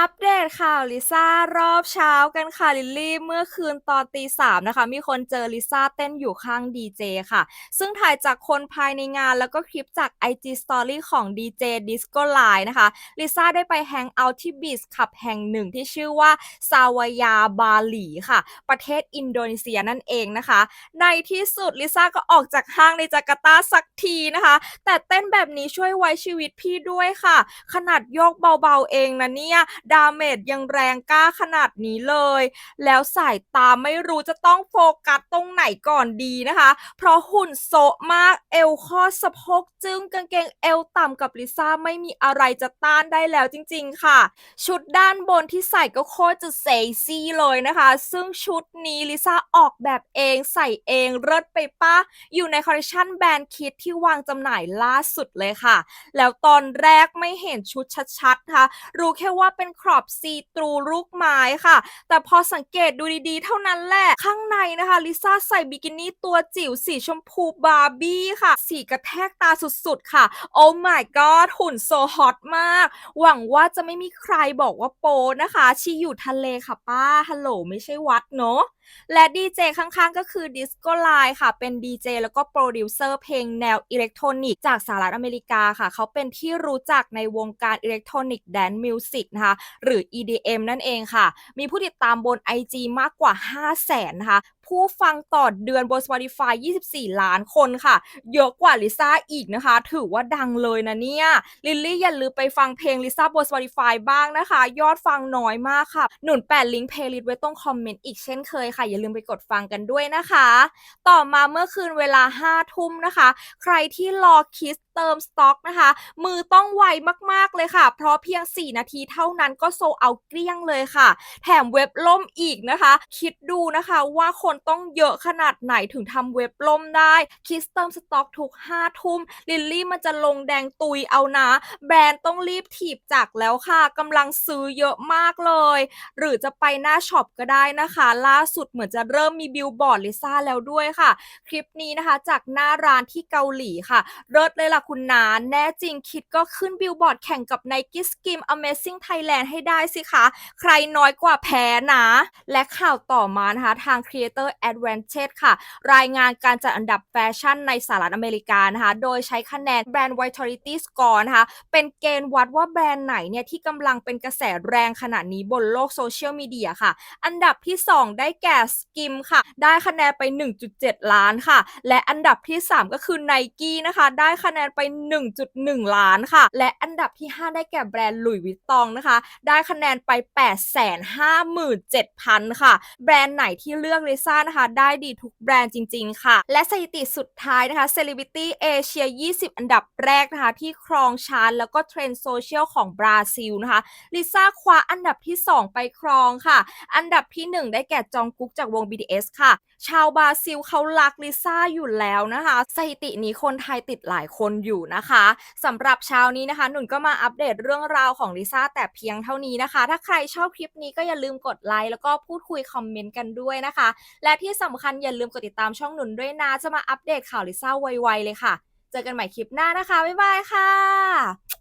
อัปเดตข่าวลิซ่ารอบเช้ากันค่ะ ลิลลี่เมื่อคืนตอนตีสามนะคะ มีคนเจอลิซ่าเต้นอยู่ข้างดีเจค่ะ ซึ่งถ่ายจากคนภายในงานแล้วก็คลิปจาก IG Story ของดีเจ Disco Line นะคะ ลิซ่าได้ไปแฮงเอาท์ที่บีชคลับแห่งหนึ่งที่ชื่อว่าซาวายาบาหลีค่ะ ประเทศอินโดนีเซียนั่นเองนะคะ ในที่สุดลิซ่าก็ออกจากห้างในจาการ์ตาสักทีนะคะ แต่เต้นแบบนี้ช่วยไว้ชีวิตพี่ด้วยค่ะ ขนาดโยกเบาๆเองนะเนี่ยดาเมจยังแรงกล้าขนาดนี้เลย แล้วสายตาไม่รู้จะต้องโฟกัสตรงไหนก่อนดีนะคะ เพราะหุ่นโซมากเอวข้อสะโพกจึงกางเกงเอวต่ำกับลิซ่าไม่มีอะไรจะต้านได้แล้วจริงๆค่ะ ชุดด้านบนที่ใส่ก็โคตรจะเซ็กซี่เลยนะคะ ซึ่งชุดนี้ลิซ่าออกแบบเองใส่เองเลิศไปป้าอยู่ในคอลเลคชันแบรนด์คิดที่วางจำหน่ายล่าสุดเลยค่ะ แล้วตอนแรกไม่เห็นชุดชัดๆค่ะ รู้แค่ว่าเป็นครอบซีตรูลูกไม้ค่ะ แต่พอสังเกตดูดีๆ เท่านั้นแหละ ข้างในนะคะลิซ่าใส่บิกินี่ตัวจิ๋วสีชมพูบาร์บี้ค่ะ สีกระแทกตาสุดๆค่ะ โอ้ my god หุ่นโซฮอตมาก หวังว่าจะไม่มีใครบอกว่าโปนะคะชีอยู่ทะเลค่ะป้าฮัลโหลไม่ใช่วัดเนาะและดีเจข้างๆ ก็คือ Disco Line ค่ะ เป็นดีเจแล้วก็โปรดิวเซอร์เพลงแนวอิเล็กทรอนิกส์จากสหรัฐอเมริกาค่ะ เขาเป็นที่รู้จักในวงการอิเล็กทรอนิกส์แดนมิวสิกนะคะหรือ EDM นั่นเองค่ะ มีผู้ติดตามบน IG มากกว่า 5 0 0แสนนะคะผู้ฟังต่อเดือนบน Spotify 24 ล้านคนค่ะ เยอะกว่าลิซ่าอีกนะคะ ถือว่าดังเลยนะเนี่ย ลิลลี่อย่าลืมไปฟังเพลงลิซ่าบน Spotify บ้างนะคะ ยอดฟังน้อยมากค่ะ หนุนแปะลิงก์เพลย์ลิสต์ไว้ตรงคอมเมนต์อีกเช่นเคยค่ะ อย่าลืมไปกดฟังกันด้วยนะคะ ต่อมาเมื่อคืนเวลา 5 ทุ่มนะคะ ใครที่รอคิสเติมสต็อกนะคะ มือต้องไวมากๆเลยค่ะ เพราะเพียง 4 นาทีเท่านั้นก็โซเอาเกลี้ยงเลยค่ะ แถมเว็บล่มอีกนะคะ คิดดูนะคะว่าคนต้องเยอะขนาดไหนถึงทำเว็บล่มได้ คิสเติมสต็อกทุก 5 ทุ่ม ลิลลี่มันจะลงแดงตุยเอานะ แบรนด์ต้องรีบถีบจากแล้วค่ะกำลังซื้อเยอะมากเลย หรือจะไปหน้าช็อปก็ได้นะคะ ล่าสุดเหมือนจะเริ่มมีบิลบอร์ดลิซ่าแล้วด้วยค่ะ คลิปนี้นะคะจากหน้าร้านที่เกาหลีค่ะเลิศเลยล่ะคุณนาแน่จริงคิดก็ขึ้นบิลบอร์ดแข่งกับ Nike Skim Amazing Thailand ให้ได้สิคะ ใครน้อยกว่าแพ้นะ และข่าวต่อมานะคะทาง Creator Advantage ค่ะ รายงานการจัดอันดับแฟชั่นในสหรัฐอเมริกานะคะ โดยใช้คะแนน Brand Vitality Score นะคะ เป็นเกณฑ์วัดว่าแบรนด์ไหนเนี่ยที่กำลังเป็นกระแสแรงขนาดนี้บนโลกโซเชียลมีเดียค่ะ อันดับที่ 2 ได้แก่ Skim ค่ะ ได้คะแนนไป 1.7 ล้านค่ะ และอันดับที่ 3 ก็คือ Nike นะคะ ได้คะแนนไป 1.1 ล้านค่ะ และอันดับที่ 5 ได้แก่แบรนด์หลุยส์วิตตองนะคะ ได้คะแนนไป 857,000 ค่ะ แบรนด์ไหนที่เลือกลิซซ่านะคะได้ดีทุกแบรนด์จริง ๆ ค่ะ และสถิติสุดท้ายนะคะ Celebrity Asia 20 อันดับแรกนะคะ ที่ครองชาร์ตแล้วก็เทรนด์โซเชียลของบราซิลนะคะลิซ่าคว้าอันดับที่ 2 ไปครองค่ะ อันดับที่ 1 ได้แก่จองกุ๊กจากวง BTS ค่ะ ชาวบราซิลเขารักลิซ่าอยู่แล้วนะคะสถิตินี้คนไทยติดหลายคนอยู่นะคะสำหรับเช้านี้นะคะ หนุนก็มาอัปเดตเรื่องราวของลิซ่าแต่เพียงเท่านี้นะคะ ถ้าใครชอบคลิปนี้ก็อย่าลืมกดไลค์แล้วก็พูดคุยคอมเมนต์กันด้วยนะคะและที่สำคัญอย่าลืมกดติดตามช่องหนุนด้วยนะ จะมาอัปเดตข่าวลิซ่าไวๆเลยค่ะ เจอกันใหม่คลิปหน้านะคะ บ๊ายบายค่ะ